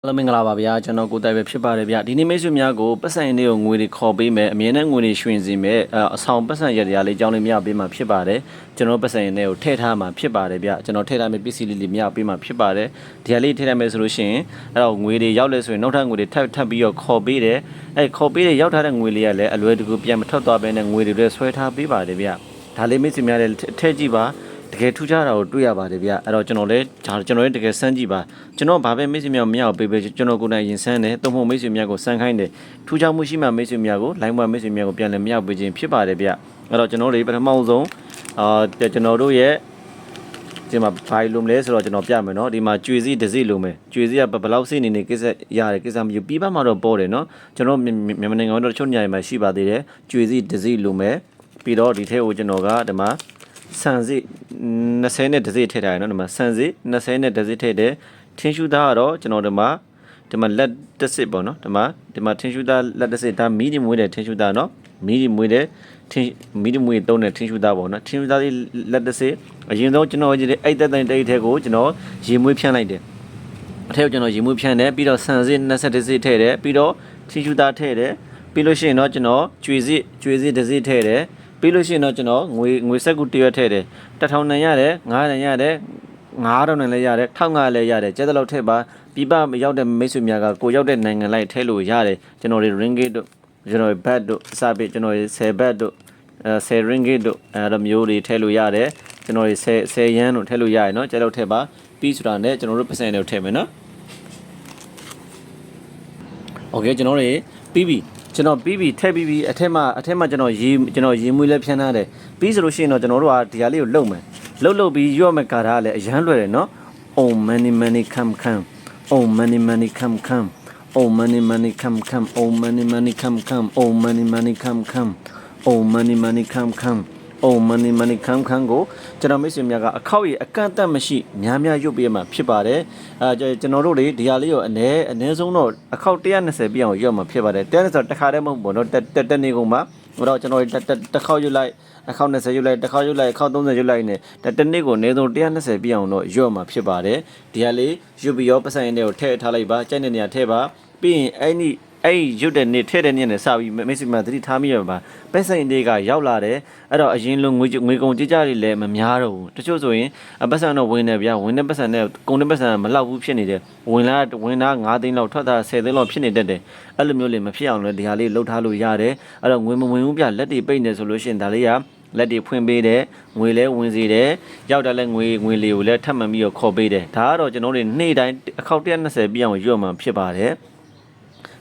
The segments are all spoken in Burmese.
အားလုံးမင်္ဂလာပါဗျာကျွန်တော်ကိုတိုင်ပဲဖြစ်ပါတယ်ဗျာဒီနေ့မိတ်ဆွေများကိုပတ်စံလေးကိုငွေတွေခေါ်ပေးမယ်အမြဲတမ်းငွေတွေရွှင်စီမယ်အအဆောင်ပတ်စံရတရားလေးအကြောင်းလေးမြပေးမှာဖြစ်ပါတယ်ကျွန်တော်ပတ်စံလေးကိုထည့်ထားမှာဖြစ်ပါတယ်ဗျာကျွန်တော်ထည့်ထားမယ့်ပစ္စည်းလေးလေးမြပေးမှာဖြစ်ပါတယ်ဒီဟာလေးထည့်ထားမယ်ဆိုလို့ရှိရင်အဲ့တော့ငွေတွေရောက်လဲဆိုရင်နောက်ထပ်ငွေတွေထပ်ထပ်ပြီးတော့ခေါ်ပေးတယ်အဲ့ခေါ်ပေးတဲ့ရောက်ထားတဲ့ငွေလေးကလည်းအလွယ်တကူပြန်မထွက်သွားဘဲနဲ့ငွေတွေလည်းဆွဲထားပေးပါတယ်ဗျာဒါလေးမိတ်ဆွေများလည်းထည့်ကြည့်ပါ တကယ်ထူးခြားတာကိုတွေ့ရပါတယ်ဗျအဲ့တော့ကျွန်တော်လည်းဒါကျွန်တော်လည်းတကယ်စမ်းကြည့်ပါကျွန်တော်ဘာပဲမိတ်ဆွေများကိုမရအောင်ပေးပေးကျွန်တော်ကိုယ်တိုင်ရင်ဆန်းတယ်သုံးဖို့မိတ်ဆွေများကိုစမ်းခိုင်းတယ်ထူးခြားမှုရှိမှမိတ်ဆွေများကို line ဘွားမိတ်ဆွေများကိုပြန်လည်မရပေးခြင်းဖြစ်ပါတယ်ဗျအဲ့တော့ကျွန်တော်တို့ပထမဆုံးအာကျွန်တော်တို့ရဲ့ဒီမှာဘာလို့မလဲဆိုတော့ကျွန်တော်ပြမယ်နော်ဒီမှာကျွေစီတစ်စီလိုမယ်ကျွေစီကဘယ်လောက်စိနေနေကိစ္စရတယ်ကိစ္စမယူပြီးပါမှတော့ပေါ်တယ်နော်ကျွန်တော်မြန်မာနိုင်ငံတော့တချို့နေရာမှာရှိပါသေးတယ်ကျွေစီတစ်စီလိုမယ်ပြီးတော့ဒီထဲကိုကျွန်တော်ကဒီမှာ ဆန်စီ20နဲ့တစ်စိထည့်ထားရနော်ဒီမှာဆန်စီ20နဲ့တစ်စိထည့်တယ်ထင်းရှူသားကတော့ကျွန်တော်ဒီမှာဒီမှာလက်တစ်စစ်ပေါ့နော်ဒီမှာဒီမှာထင်းရှူသားလက်တစ်စစ်ဒါမီဒီမွေးတဲ့ထင်းရှူသားနော်မီဒီမွေးတဲ့ထင်းမီဒီမွေးတုံးတဲ့ထင်းရှူသားပေါ့နော်ထင်းရှူသားလေးလက်တစ်စစ်အရင်ဆုံးကျွန်တော်ကြည့်တဲ့အဲ့သက်တိုင်တိတ်ထဲကိုကျွန်တော်ရေမွေးဖြန့်လိုက်တယ်အထက်ကိုကျွန်တော်ရေမွေးဖြန့်တယ်ပြီးတော့ဆန်စီ20စစ်ထည့်တယ်ပြီးတော့ထင်းရှူသားထည့်တယ်ပြီးလို့ရှိရင်တော့ကျွန်တော်ကျွေစစ်ကျွေစစ်တစ်စစ်ထည့်တယ် ပြီးလို့ရှိရင်တော့ကျွန်တော်ငွေငွေဆက်ကူတရွက်ထည့်တယ်တစ်ထောင်နဲ့ရတယ်900နဲ့ရတယ်9000နဲ့လည်းရတယ်1500လည်းရတယ်ကျဲတဲ့လောက်ထည့်ပါပြပမရောက်တဲ့မိတ်ဆွေများကကိုရောက်တဲ့နိုင်ငံလိုက်ထည့်လို့ရတယ်ကျွန်တော်တွေ ringgit တို့ကျွန်တော်တွေ bat တို့အစပကျွန်တော်တွေ10 bat တို့အဲ10 ringgit တို့အဲလိုမျိုးတွေထည့်လို့ရတယ်ကျွန်တော်တွေ10 10 yen တို့ထည့်လို့ရတယ်เนาะကျဲလောက်ထည့်ပါပြီးဆိုတာနဲ့ကျွန်တော်တို့ပတ်စံတွေကိုထည့်မယ်เนาะ โอเคကျွန်တော်တွေပြီးပြီ ကျွန်တော်ပြီးပြီထည့်ပြီးပြီအထက်မှာအထက်မှာကျွန်တော်ရေကျွန်တော်ရေမွေးလဲဖြန်းထားတယ်ပြီးဆိုလို့ရှိရင်တော့ကျွန်တော်တို့ကဒီဟာလေးကိုလှုပ်မယ်လှုပ်လှုပ်ပြီးရွတ်မဲ့ကာထားကလည်းအရန်လွယ်တယ်နော် oh money money come come oh money money come come oh money money come come oh money money come come oh money money come come oh money money come come oh money money come come ကိုကျွန်တော်မိတ်ဆွေများကအခောက်ရအကန့်အသတ်မရှိများများရုပ်ပေးမှဖြစ်ပါတယ်အဲကျွန်တော်တို့တွေဒီဟာလေးကိုအ ਨੇ အ ਨੇ ဆုံးတော့အခောက်120ပြည့်အောင်ရုပ်မှဖြစ်ပါတယ်120ဆိုတစ်ခါတည်းမဟုတ်ဘူးเนาะတက်တက်တက်နေကုန်မှာဟိုတော့ကျွန်တော်တက်တက်တစ်ခေါက်ရုပ်လိုက်အခောက်20ရုပ်လိုက်တစ်ခေါက်ရုပ်လိုက်အခောက်30ရုပ်လိုက်နဲ့တက်တနေ့ကိုအနည်းဆုံး120ပြည့်အောင်တော့ရုပ်မှဖြစ်ပါတယ်ဒီဟာလေးရုပ်ပြီးရောပတ်စံရင်းတွေကိုထည့်ထားလိုက်ပါကြိုက်တဲ့နေရာထည့်ပါပြီးရင်အဲ့ဒီ အဲ့ရုပ်တဲ့နေ့ထဲ့တဲ့နေ့နဲ့စပြီးမိတ်ဆွေများသတိထားမိရပါပဲစိန်လေးကရောက်လာတယ်အဲ့တော့အရင်လိုငွေငွေကုန်ကြကြတွေလည်းမများတော့ဘူးတချို့ဆိုရင်ပတ်စံတော့ဝင်တယ်ဗျာဝင်တဲ့ပတ်စံနဲ့ကုန်တဲ့ပတ်စံမလောက်ဘူးဖြစ်နေတယ်ဝင်လာဝင်လာ9သိန်းလောက်ထွက်တာ10သိန်းလောက်ဖြစ်နေတတ်တယ်အဲ့လိုမျိုးလေးမဖြစ်အောင်လည်းဒီဟာလေးလှုပ်ထားလို့ရတယ်အဲ့တော့ငွေမဝင်ဘူးဗျလက်တွေပိတ်နေဆိုလို့ရှိရင်ဒါလေးကလက်တွေဖွင့်ပေးတယ်ငွေလဲဝင်စေတယ်ရောက်တယ်လဲငွေငွေလေးကိုလည်းထပ်မံပြီးတော့ခေါ်ပေးတယ်ဒါကတော့ကျွန်တော်တို့နေ့တိုင်းအခောက်120ပြည့်အောင်ရွတ်မှဖြစ်ပါတယ်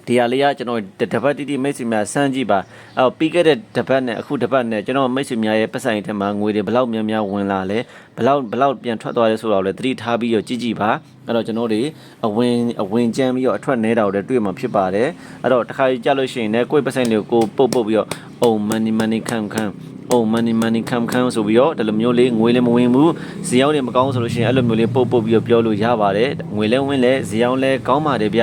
ဒီဟာလေးကကျွန်တော်တပတ်တိတိမိတ်ဆွေများစမ်းကြည့်ပါအော်ပြီးခဲ့တဲ့တပတ်နဲ့အခုတပတ်နဲ့ကျွန်တော်မိတ်ဆွေများရဲ့ပတ်ဆိုင်ထဲမှာငွေတွေဘလောက်များများဝင်လာလဲဘလောက်ဘလောက်ပြန်ထွက်သွားလဲဆိုတော့လည်းသတိထားပြီးတော့ကြည့်ကြည့်ပါအဲ့တော့ကျွန်တော်တွေအဝင်အဝင်ကျန်းပြီးတော့အထွက်နေတာကိုလည်းတွေ့မှာဖြစ်ပါတယ်အဲ့တော့တစ်ခါကြလို့ရှိရင်လည်းကိုယ့်ပတ်ဆိုင်တွေကိုပုတ်ပုတ်ပြီးတော့အုံ money money ခမ်ခမ် oh money money come come ဆိုပြီးတော့ဒီလိုမျိုးလေးငွေလည်းမဝင်ဘူးဇီယောင်းလည်းမကောင်းဆိုလို့ရှိရင်အဲ့လိုမျိုးလေးပုတ်ပုတ်ပြီးတော့ပြောလို့ရပါတယ်ငွေလည်းဝင်လဲဇီယောင်းလည်းကောင်းပါတယ်ဗျ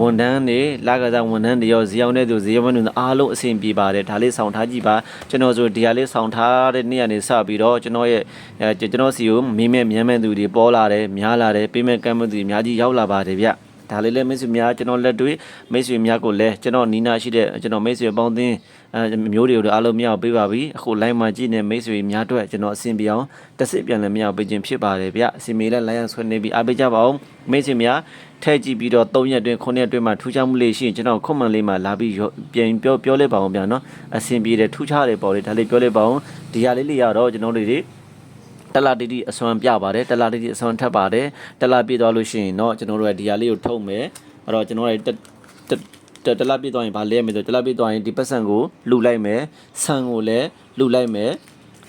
ဝန်တန်းတွေလာကစားဝန်တန်းတွေရောဇီယောင်းတဲ့သူဇီယောင်းတွေအားလုံးအဆင်ပြေပါတယ်ဒါလေးဆောင်ထားကြည့်ပါကျွန်တော်ဆိုဒီဟာလေးဆောင်ထားတဲ့နေ့ကနေစပြီးတော့ကျွန်တော်ရဲ့အဲကျွန်တော်စီကိုမင်းမဲ့မြန်မဲ့သူတွေပေါ်လာတယ်များလာတယ်ပေးမဲ့ကမ်းမဲ့သူတွေအများကြီးရောက်လာပါတယ်ဗျ ဒါလေးလည်းမိတ်ဆွေများကျွန်တော်လက်တွေ့မိတ်ဆွေများကိုလည်းကျွန်တော်နီးနာရှိတဲ့ကျွန်တော်မိတ်ဆွေပေါင်းသင်းအဲမျိုးတွေကိုအားလုံးမြောက်ပေးပါပြီအခု line မှာကြည့်နေမိတ်ဆွေများအတွက်ကျွန်တော်အဆင်ပြေအောင်တစ်စစ်ပြန်လည်းမြောက်ပေးခြင်းဖြစ်ပါတယ်ဗျအစီအမေလည်း line ဆွဲနေပြီးအားပေးကြပါအောင်မိတ်ဆွေများထဲကြည့်ပြီးတော့3ရက်အတွင်း9ရက်အတွင်းမှာထူးခြားမှုလေးရှိရင်ကျွန်တော် comment လေးမှာလာပြီးပြန်ပြောပြောလိုက်ပါအောင်ဗျာနော်အဆင်ပြေတယ်ထူးခြားတယ်ပေါ့လေဒါလေးပြောလိုက်ပါအောင်ဒီဟာလေးလေးရတော့ကျွန်တော်တို့တွေ တလာတီတီအစွမ်းပြပါတယ်တလာတီတီအစွမ်းထပ်ပါတယ်တလာပြည့်သွားလို့ရှိရင်တော့ကျွန်တော်တို့ကဒီဟာလေးကိုထုတ်မယ်အဲ့တော့ကျွန်တော်တို့တလပြည့်သွားရင်ဗာလဲမယ်ဆိုတလပြည့်သွားရင်ဒီပတ်စံကိုလှူလိုက်မယ်ဆန်ကိုလည်းလှူလိုက်မယ်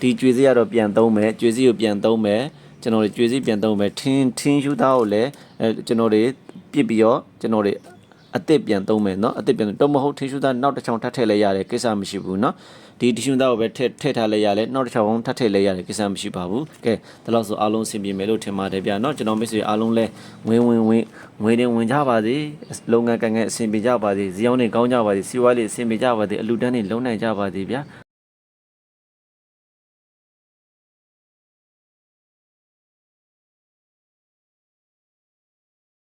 ဒီကျွေးစရတော့ပြန်သုံးမယ်ကျွေးစကိုပြန်သုံးမယ်ကျွန်တော်တို့ကျွေးစပြန်သုံးမယ်ထင်းထင်းယူသားကိုလည်းအဲကျွန်တော်တွေပြစ်ပြီးတော့ကျွန်တော်တွေ အစ်စ်ပြန်သုံးမယ်နော်အစ်စ်ပြန်တော့မဟုတ်ထင်းရှူးသားနောက်တစ်ချောင်းထပ်ထည့်လဲရတယ်ကိစ္စမရှိဘူးနော်ဒီတရှူးသားကိုပဲထည့်ထည့်ထားလဲရတယ်နောက်တစ်ချောင်းထပ်ထည့်လဲရတယ်ကိစ္စမရှိပါဘူးကဲဒါလို့ဆိုအားလုံးအဆင်ပြေမယ်လို့ထင်ပါတယ်ဗျာနော်ကျွန်တော်မိတ်ဆွေအားလုံးလဲငွေဝင်ဝင်ငွေတင်ဝင်ကြပါစေလုပ်ငန်းကံကံအဆင်ပြေကြပါစေဇီယောင်းတွေကောင်းကြပါစေစီးပွားတွေအဆင်ပြေကြပါစေအလူတန်းတွေလုံနိုင်ကြပါစေဗျာ